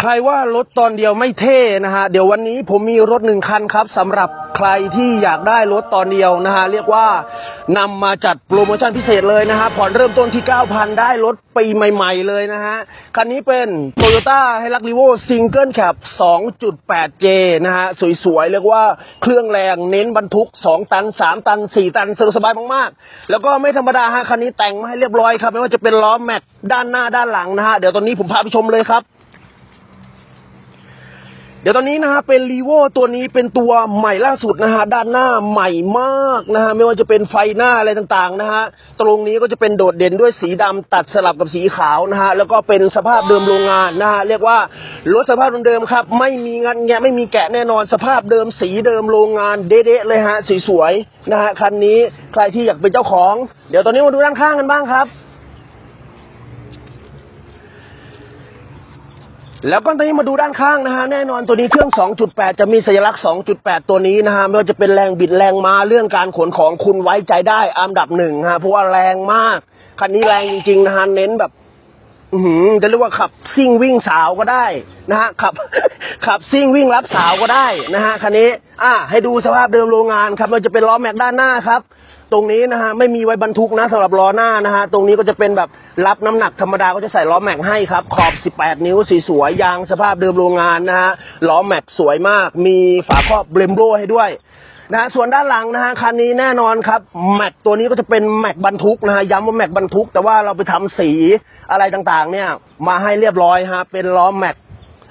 ใครว่ารถตอนเดียวไม่เท่นะฮะ เดี๋ยววันนี้ผมมีรถหนึ่งคันครับสำหรับใครที่อยากได้รถตอนเดียวนะฮะ เรียกว่านำมาจัดโปรโมชั่นพิเศษเลยนะฮะ ผ่อนเริ่มต้นที่ 9,000 ได้รถปีใหม่ๆเลยนะฮะ คันนี้เป็น Toyota h i l u x r e v o Single Cab 2.8J นะฮะ สวยๆ เรียกว่าเครื่องแรงเน้นบรรทุก 2 ตัน 3 ตัน 4 ตันสะดวกสบายมากๆ แล้วก็ไม่ธรรมดาฮะ คันนี้แต่งมาให้เรียบร้อยครับ ไม่ว่าจะเป็นล้อแม็กด้านหน้าด้านหลังนะฮะ เดี๋ยวตอนนี้ผมพาไปชมเลยครับ ดี๋ยวตอนนี้นะฮะเป็นรีโวตัวนี้เป็นตัวใหม่ล่าสุดนะฮะด้านหน้าใหม่มากนะฮะไม่ว่าจะเป็นไฟหน้าอะไรต่างๆนะฮะตรงนี้ก็จะเป็นโดดเด่นด้วยสีดำตัดสลับกับสีขาวนะฮะแล้วก็เป็นสภาพเดิมโรงงานนะฮะเรียกว่ารถสภาพเดิมครับ ไม่มีงันแงะไม่มีแกะแน่นอนสภาพเดิมสีเดิมโรงงานเด๊ะๆเลยฮะสวยๆนะฮะคันนี้ใครที่อยากเป็นเจ้าของ เดี๋ยวตอนนี้มาดูด้านข้างกันบ้างครับ แล้วก็ตอนนี้มาดูด้านข้างนะฮะแน่นอนตัวนี้เครื่อง 2.8 จะมีสัญลักษณ์ 2.8 ตัวนี้นะฮะไม่ว่าจะเป็นแรงบิดแรงมาเรื่องการขนของคุณไว้ใจได้อันดับหนึ่งฮะเพราะว่าแรงมากคันนี้แรงจริงๆนะฮะเน้นแบบอืจะเรียกว่าขับซิ่งวิ่งสาวก็ได้นะฮะขับขับซิ่งวิ่งรับสาวก็ได้นะฮะคันนี้ อ่า ให้ดูสภาพเดิมโรงงานครับมันจะเป็นล้อแม็กด้านหน้าครับ ตรงนี้นะฮะไม่มีไว้บรรทุกนะสำหรับล้อหน้านะฮะตรงนี้ก็จะเป็นแบบรับน้ำหนักธรรมดาก็จะใส่ล้อแม็กให้ครับ ขอบ 18 นิ้วสีสวยยางสภาพเดิมโรงงานนะฮะล้อแม็กสวยมาก มีฝาครอบเบรมโบให้ด้วยนะส่วนด้านหลังนะฮะคันนี้แน่นอนครับแม็กตัวนี้ก็จะเป็นแม็กบรรทุกนะฮะย้ำว่าแม็กบรรทุก แต่ว่าเราไปทำสีอะไรต่างๆ เนี่ยมาให้เรียบร้อยฮะเป็นล้อแม็ก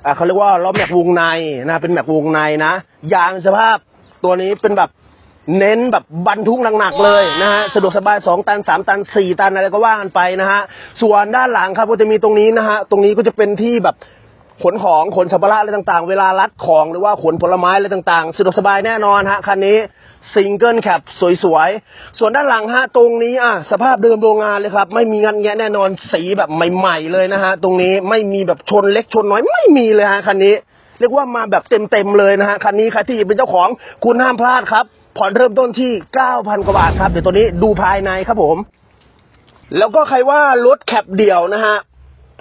อ่าเขาเรียกว่าล้อแม็กวงในนะเป็นแม็กวงในนะยางสภาพตัวนี้เป็นแบบ เน้นแบบบรรทุกหนักๆเลยนะฮะสะดวกสบาย 2 ตัน 3 ตัน 4 ตันอะไรก็ว่ากันไปนะฮะส่วนด้านหลังครับก็จะมีตรงนี้นะฮะตรงนี้ก็จะเป็นที่แบบขนของขนสัมภาระอะไรต่างๆ เวลารัดของหรือว่าขนผลไม้อะไรต่างๆสะดวกสบายแน่นอนฮะคันนี้ซิงเกิลแคปสวยๆ ส่วนด้านหลังฮะตรงนี้อะสภาพเดิมโรงงานเลยครับ ไม่มีงันแงะแน่นอนสีแบบใหม่ ๆ เลยนะฮะตรงนี้ไม่มีแบบชนเล็กชนน้อยไม่มีเลยฮะคันนี้ เรียกว่ามาแบบเต็มๆเลยนะฮะคันนี้ใครที่เป็นเจ้าของคุณห้ามพลาดครับ ผ่อนเริ่มต้นที่ 9,000 กว่าบาทครับ เดี๋ยวตัวนี้ดูภายในครับผม แล้วก็ใครว่ารถแคปเดี่ยวนะฮะ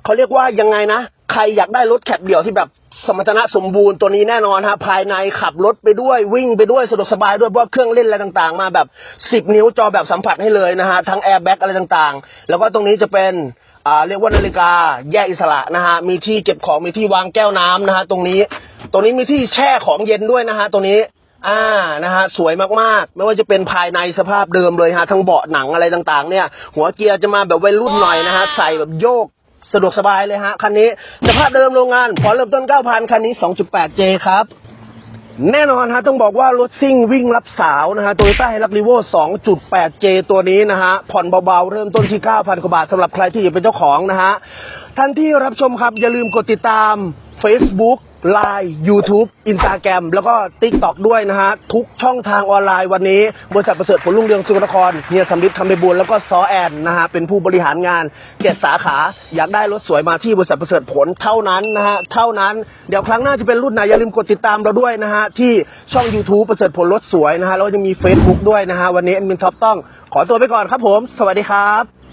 เขาเรียกว่ายังไงนะ ใครอยากได้รถแคปเดี่ยวที่แบบสมรรถนะสมบูรณ์ตัวนี้แน่นอนฮะภายในขับรถไปด้วยวิ่งไปด้วยสะดวกสบายด้วยเพราะเครื่องเล่นอะไรต่างๆ มาแบบ 10 นิ้วจอแบบสัมผัสให้เลยนะฮะทั้งแอร์แบ็กอะไรต่างๆ แล้วก็ตรงนี้จะเป็นอ่าเรียกว่านาฬิกาแยกอิสระนะฮะมีที่เก็บของมีที่วางแก้วน้ำนะฮะตรงนี้ ตรงนี้มีที่แช่ของเย็นด้วยนะฮะตรงนี้ อ่านะฮะสวยมากๆ ไม่ว่าจะเป็นภายในสภาพเดิมเลยฮะทั้งเบาะหนังอะไรต่างๆ เนี่ย หัวเกียร์จะมาแบบวัยรุ่นหน่อยนะฮะใส่แบบโยกสะดวกสบายเลยฮะคันนี้สภาพเดิมโรงงานพอเริ่มต้น 9,000 คันนี้ 2.8J ครับ แน่นอนฮะต้องบอกว่ารถซิ่งวิ่งรับสาวนะฮะโตโยต้าไฮรักรีโว 2.8J ตัวนี้นะฮะผ่อนเบาๆ เริ่มต้นที่ 9,000 กว่าบาทสำหรับใครที่อยากเป็นเจ้าของนะฮะท่านที่รับชมครับอย่าลืมกดติดตาม Facebook Line YouTube Instagram แล้วก็ TikTok ด้วยนะฮะ ทุกช่องทางออนไลน์วันนี้ บริษัทประเสริฐผลรุ่งเรืองสุขนครเฮียสำริดคำไปบุญแล้วก็ซอแอนนะฮะ เป็นผู้บริหารงานเจ็ดสาขา อยากได้รถสวยมาที่บริษัทประเสริฐผลเท่านั้นนะฮะ เท่านั้นเดี๋ยวครั้งหน้าจะเป็นรุ่นไหนอย่าลืมกดติดตามเราด้วยนะฮะ ที่ช่อง YouTube ประเสริฐผลรถสวยนะฮะแล้วก็จะมี Facebook ด้วยนะฮะวันนี้แอดมินท็อปต้องขอตัวไปก่อนครับผม สวัสดีครับ